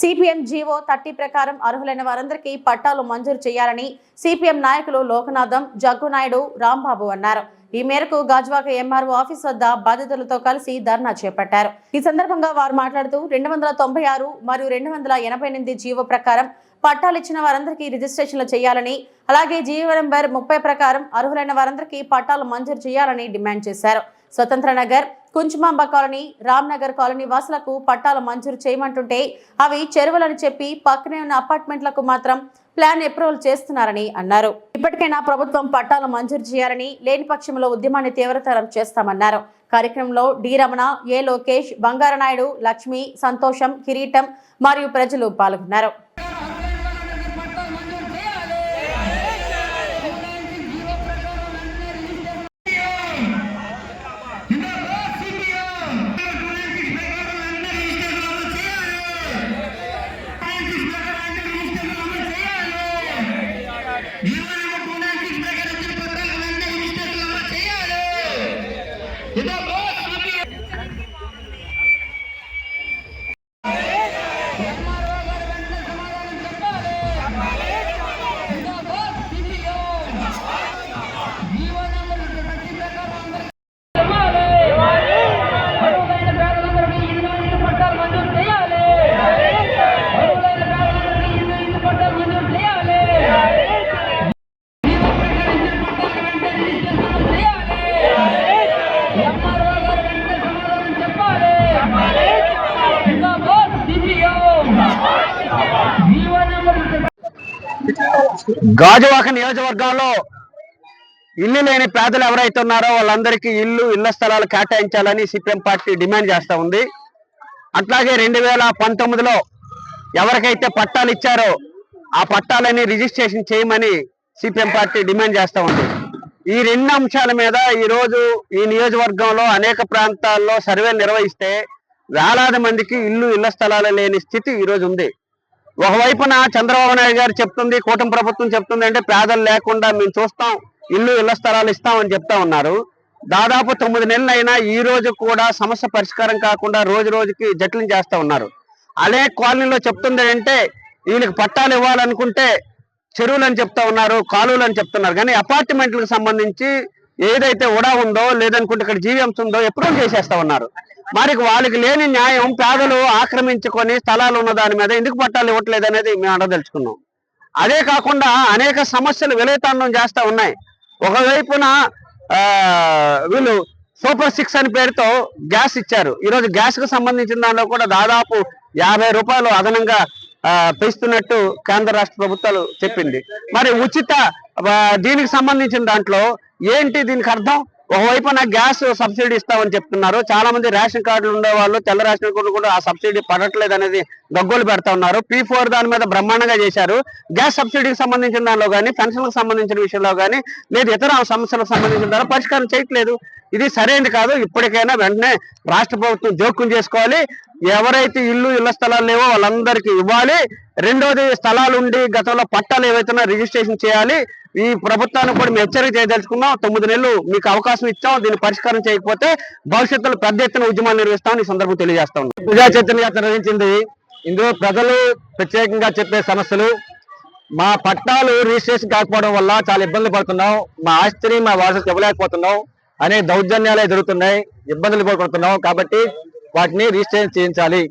CPM GO thirty ప్రకారం అర్హులైన వారందరికీ పట్టాలు మంజూరు చేయాలని సిపిఎం నాయకులు లోకనాథం జగ్గునాయుడు రాంబాబు అన్నారు. ఈ మేరకు గాజువాక ఎంఆర్ఓ ఆఫీస్ వద్ద బాధితులతో కలిసి ధర్నా చేపట్టారు. ఈ సందర్భంగా వారు మాట్లాడుతూ రెండు వందల తొంభై ఆరు మరియు రెండు వందల ఎనభై ఎనిమిది జీవో ప్రకారం పట్టాలు ఇచ్చిన వారందరికీ రిజిస్ట్రేషన్లు చేయాలని అలాగే జీవో నెంబర్ ముప్పై ప్రకారం అర్హులైన వారందరికీ పట్టాలు మంజూరు చేయాలని డిమాండ్ చేశారు. స్వతంత్ర నగర్ కుంచుమాంబ కాలనీ రామ్నగర్ కాలనీ వాసులకు పట్టాలు మంజూరు చేయమంటుంటే అవి చెరువులని చెప్పి పక్కనే ఉన్న అపార్ట్మెంట్లకు మాత్రం ప్లాన్ అప్రూవల్ చేస్తున్నారని అన్నారు. ఇప్పటికైనా ప్రభుత్వం పట్టాలు మంజూరు చేయాలని లేని పక్షంలో ఉద్యమాన్ని తీవ్రతరం చేస్తామన్నారు. కార్యక్రమంలో డి రమణ ఏ లోకేష్ బంగారనాయుడు లక్ష్మి సంతోషం కిరీటం మరియు ప్రజలు పాల్గొన్నారు. గాజువాక నియోజకవర్గంలో ఇల్లు లేని పేదలు ఎవరైతే ఉన్నారో వాళ్ళందరికీ ఇల్లు ఇళ్ళ స్థలాలు కేటాయించాలని సిపిఎం పార్టీ డిమాండ్ చేస్తా ఉంది. అట్లాగే రెండు వేల పంతొమ్మిదిలో ఎవరికైతే పట్టాలు ఇచ్చారో ఆ పట్టాలని రిజిస్ట్రేషన్ చేయమని సిపిఎం పార్టీ డిమాండ్ చేస్తా ఉంది. ఈ రెండు అంశాల మీద ఈ రోజు ఈ నియోజకవర్గంలో అనేక ప్రాంతాల్లో సర్వేలు నిర్వహిస్తే వేలాది మందికి ఇల్లు ఇళ్ళ స్థలాలు లేని స్థితి ఈ రోజు ఉంది. ఒకవైపున చంద్రబాబు నాయుడు గారు చెప్తుంది కూటమి ప్రభుత్వం చెప్తుంది అంటే పేదలు లేకుండా మేము చూస్తాం ఇల్లు ఇళ్ళ స్థలాలు ఇస్తామని చెప్తా ఉన్నారు. దాదాపు తొమ్మిది నెలలు అయినా ఈ రోజు కూడా సమస్య పరిష్కారం కాకుండా రోజు రోజుకి జట్లను చేస్తూ ఉన్నారు. అదే కాలనీలో చెప్తుంది అంటే వీళ్ళకి పట్టాలు ఇవ్వాలనుకుంటే చెరువులు అని చెప్తా ఉన్నారు కాలువలు అని చెప్తున్నారు. కానీ అపార్ట్మెంట్లకు సంబంధించి ఏదైతే ఉడా ఉందో లేదనుకుంటే ఇక్కడ జీవీఎంస్ ఉందో ఎప్రూవ్ చేసేస్తా ఉన్నారు మరి వాళ్ళకి లేని న్యాయం పేదలు ఆక్రమించుకొని స్థలాలు ఉన్న దాని మీద ఎందుకు పట్టాలు ఇవ్వట్లేదు అనేది మేము అడగదలుచుకున్నాం అదే కాకుండా అనేక సమస్యలు విలయతాండం చేస్తా ఉన్నాయి. ఒకవైపున వీళ్ళు సూపర్ సిక్స్ అని పేరుతో గ్యాస్ ఇచ్చారు. ఈరోజు గ్యాస్కు సంబంధించిన దానిలో కూడా దాదాపు యాభై రూపాయలు అదనంగా పెంచుతున్నట్టు కేంద్ర రాష్ట్ర ప్రభుత్వాలు చెప్పింది. మరి ఉచిత దీనికి సంబంధించిన దాంట్లో ఏంటి దీనికి అర్థం? ఒకవైపున గ్యాస్ సబ్సిడీ ఇస్తామని చెప్తున్నారు. చాలా మంది రేషన్ కార్డులు ఉండే వాళ్ళు తెల్ల రేషన్ కార్డులు కూడా ఆ సబ్సిడీ పడట్లేదు అనేది గగ్గోలు పెడతా ఉన్నారు. పీ ఫోర్ దాని మీద బ్రహ్మాండంగా చేశారు. గ్యాస్ సబ్సిడీకి సంబంధించిన దానిలో కానీ పెన్షన్లకు సంబంధించిన విషయంలో కానీ లేదు ఇతర సమస్యలకు సంబంధించిన దాని పరిష్కారం చేయట్లేదు. ఇది సరైనది కాదు. ఇప్పటికైనా వెంటనే రాష్ట్ర ప్రభుత్వం జోక్యం చేసుకోవాలి. ఎవరైతే ఇల్లు ఇళ్ళ స్థలాలు లేవో వాళ్ళందరికీ ఇవ్వాలి. రెండోది స్థలాలు ఉండి గతంలో పట్టాలు ఏవైతే రిజిస్ట్రేషన్ చేయాలి. ఈ ప్రభుత్వాన్ని కూడా మేము హెచ్చరిక చేయదలుచుకున్నాం. తొమ్మిది నెలలు మీకు అవకాశం ఇచ్చాం. దీన్ని పరిష్కారం చేయకపోతే భవిష్యత్తులో పెద్ద ఎత్తున ఉద్యమాలు నిర్వహిస్తామని ఈ సందర్భం తెలియజేస్తా ఉన్నాం. ప్రజా చైతన్య యాత్ర నిర్వహించింది. ఇందులో ప్రజలు ప్రత్యేకంగా చెప్పే సమస్యలు మా పట్టాలు రిజిస్ట్రేషన్ కాకపోవడం వల్ల చాలా ఇబ్బందులు పడుతున్నాం. మా ఆస్తిని మా వారసులకు ఇవ్వలేకపోతున్నాం. అనే దౌర్జన్యాలే జరుగుతున్నాయి. ఇబ్బందులు పడుతున్నాం కాబట్టి వాటిని రిజిస్ట్రేషన్ చేయించాలి.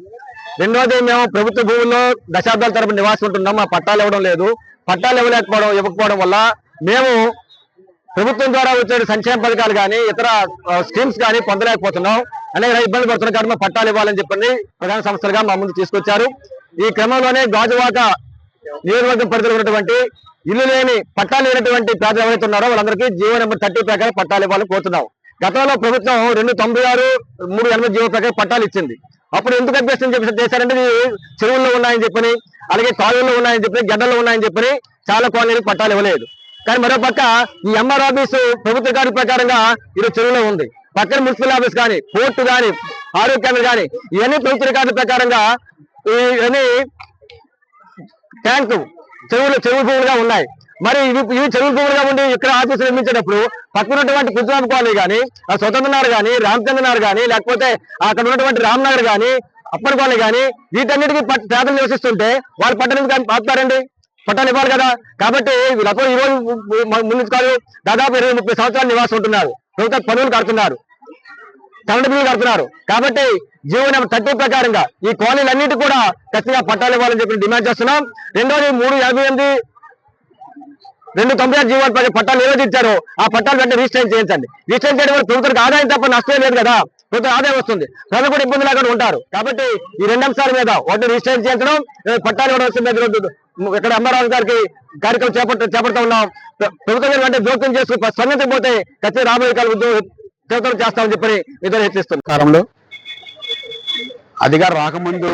రెండోది మేము ప్రభుత్వ భూముల్లో దశాబ్దాల తరపు నివాసం ఉంటున్నాం. మా పట్టాలు ఇవ్వడం లేదు. పట్టాలు ఇవ్వలేకపోవడం ఇవ్వకపోవడం వల్ల మేము ప్రభుత్వం ద్వారా వచ్చే సంక్షేమ పథకాలు కానీ ఇతర స్కీమ్స్ కానీ పొందలేకపోతున్నాం. అనేక ఇబ్బంది పడుతున్నాం కాబట్టి మా పట్టాలు ఇవ్వాలని చెప్పని ప్రధాన సంస్థలుగా మా ముందు తీసుకొచ్చారు. ఈ క్రమంలోనే గాజువాక నియోజకవర్గం పరిధిలో ఉన్నటువంటి ఇల్లు లేని పట్టాలు లేనటువంటి పేదలు ఎవరైతే ఉన్నారో వాళ్ళందరికీ జీవో నెంబర్ థర్టీ ప్రకారం పట్టాలు ఇవ్వాలని కోరుతున్నాం. గతంలో ప్రభుత్వం రెండు తొంభై ఆరు మూడు ఎనభై జీవో ప్రకారం పట్టాలు ఇచ్చింది. అప్పుడు ఎందుకు అభ్యర్థం చెప్పి చేశారంటే చెరువుల్లో ఉన్నాయని చెప్పని అలాగే కాలువల్లో ఉన్నాయని చెప్పి గడ్డల్లో ఉన్నాయని చెప్పని చాలా కాలనీలకు పట్టాలు ఇవ్వలేదు. కానీ మరో పక్క ఈ ఎంఆర్ ఆఫీసు ప్రభుత్వ గారి ప్రకారంగా ఈరోజు చెరువులో ఉంది. పక్కన మున్సిపల్ ఆఫీస్ కానీ పోర్టు కానీ ఆరోగ్య కేంద్రం కానీ ఇవన్నీ ప్రభుత్వ రికార్డు ప్రకారంగా ఇవన్నీ ట్యాంకు చెరువులు చెరువు భూములుగా ఉన్నాయి. మరి ఇవి ఇవి చెరువు కాబట్టి ఇక్కడ ఆఫీసు నిర్మించేటప్పుడు పక్కన ఉన్నటువంటి కుజరామ్ కాలనీ కానీ స్వతంత్ర నగర్ కానీ రామచంద్ర నగర్ కానీ లేకపోతే అక్కడ ఉన్నటువంటి రామ్నగర్ కానీ అప్పటి కాలనీ కానీ వీటన్నిటికీ పట్- పేదలు నివసిస్తుంటే వాళ్ళు పట్టణం ఆపుతారండి పట్టాలు ఇవ్వాలి కదా. కాబట్టి వీళ్ళతో ఈ రోజు ముందు కాదు దాదాపు ఇరవై ముప్పై సంవత్సరాలు నివాసం ఉంటున్నారు. ప్రభుత్వ పనులు కడుతున్నారు. కరెంటు బిల్లు కడుతున్నారు. కాబట్టి జీవో నెంబర్ థర్టీ ప్రకారంగా ఈ కాలనీలన్నిటి కూడా ఖచ్చితంగా పట్టాలు ఇవ్వాలని చెప్పి డిమాండ్ చేస్తున్నాం. రెండోది మూడు యాభై ఎనిమిది రెండు తొంభై ఆరు జీవోల పై పట్టాలు ఏవైతే ఇచ్చారో ఆ పట్టాలు వెంటనే రిజిస్టర్ చేయించండి. రిజిస్టర్ చేయడం వల్ల ప్రభుత్వానికి ఆదాయం తప్ప నష్టం లేదు కదా. ప్రభుత్వం ఆదాయం వస్తుంది. ప్రజలు కూడా ఇబ్బంది లేకుండా ఉంటారు. కాబట్టి ఈ రెండు అంశాల మీద ఒకటి రిజిస్టర్ చేయించడం పట్టాలు ఇవ్వడం వస్తుంది మీద ఇక్కడ ఎంఆర్ఆర్ గారికి కార్యక్రమం చేపట్ట చేపడతా ఉన్నాం. ప్ర- ప్రభుత్వం వెంటనే జోక్యం చేసుకుని స్పందించకపోతే ఖచ్చితంగా రాబోయే కాలం ఉద్యోగం చేతులు చేస్తామని చెప్పి ఇద్దరు హెచ్చరిస్తున్నారు కాలంలో? అధికారం రాకముందు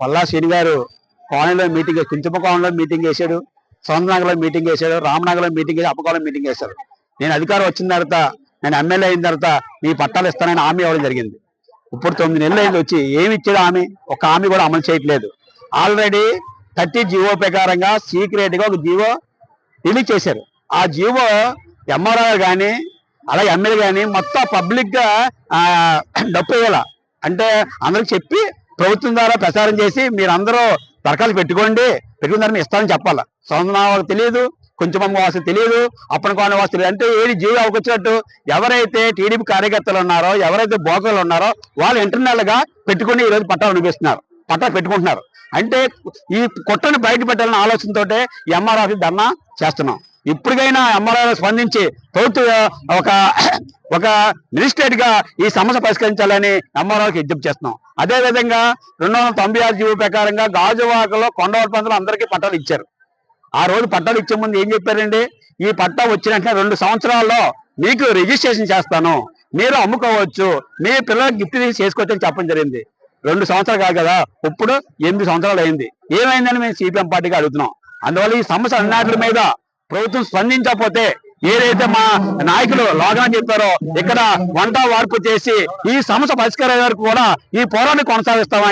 పల్లా శ్రీని గారు కాలనీలో మీటింగ్ కుంచుమ కాలనీలో మీటింగ్ చేశాడు. సోమనాగలో మీటింగ్ వేశారు రామనగర్లో మీటింగ్ వేసి అప్పకాలం మీటింగ్ వేశారు నేను అధికారం వచ్చిన తర్వాత నేను ఎమ్మెల్యే అయిన తర్వాత మీ పట్టాలు ఇస్తానని హామీ ఇవ్వడం జరిగింది. ఇప్పుడు తొమ్మిది నెలలు అయింది వచ్చి ఏమి ఇచ్చాడు హామీ? ఒక హామీ కూడా అమలు చేయట్లేదు. ఆల్రెడీ థర్టీ జీవో ప్రకారంగా సీక్రెట్గా ఒక జీవో రిలీజ్ చేశారు. ఆ జీవో ఎంఆర్ఆర్ కానీ అలాగే ఎమ్మెల్యే కానీ మొత్తం పబ్లిక్గా డప్పు వేయాల? అంటే అందరికి చెప్పి ప్రభుత్వం ద్వారా ప్రచారం చేసి మీరందరూ దరఖాస్తు పెట్టుకోండి. పెట్టుకున్న దాన్ని ఇస్తామని చెప్పాలి. సొంత తెలియదు కొంచెం వాసు తెలియదు అప్పటి వాసు తెలియదు. అంటే ఏది జీవి అవకొచ్చినట్టు ఎవరైతే టీడీపీ కార్యకర్తలు ఉన్నారో ఎవరైతే బోకలు ఉన్నారో వాళ్ళు ఇంటర్నల్గా పెట్టుకుని ఈ రోజు పట్టాలు అనిపిస్తున్నారు. పట్టాలు పెట్టుకుంటున్నారు. అంటే ఈ కుట్రను బయట పెట్టాలన్న ఆలోచనతో ఎంఆర్ ఆఫీస్ ధర్నా చేస్తున్నాం. ఇప్పటికైనా ఎంఆర్ఆర్ స్పందించి ప్రభుత్వ ఒక ఒక మినిస్ట్రేట్గా ఈ సమస్య పరిష్కరించాలని అమ్మవారికి విజ్ఞప్తి చేస్తున్నాం. అదే విధంగా రెండు వందల తొంభై ఆరు జీవో ప్రకారంగా గాజువాకలో కొండవర పంతులు అందరికీ పట్టాలు ఇచ్చారు. ఆ రోజు పట్టాలు ఇచ్చే ముందు ఏం చెప్పారండి? ఈ పట్టా వచ్చిన రెండు సంవత్సరాల్లో మీకు రిజిస్ట్రేషన్ చేస్తాను. మీరు అమ్ముకోవచ్చు. మీ పిల్లలకు గిఫ్ట్ తీసి చేసుకోవచ్చు అని చెప్పడం జరిగింది. రెండు సంవత్సరాలు కాదు కదా? ఇప్పుడు ఎనిమిది సంవత్సరాలు అయింది. ఏమైందని మేము సిపిఎం పార్టీకి అడుగుతున్నాం. అందువల్ల ఈ సమస్య అన్నాటి మీద ప్రభుత్వం స్పందించకపోతే ఏదైతే మా నాయకులు లాగా చెప్పారో ఇక్కడ వంట వార్పు చేసి ఈ సమస్య పరిష్కారం వరకు కూడా ఈ పోరాటం కొనసాగిస్తామని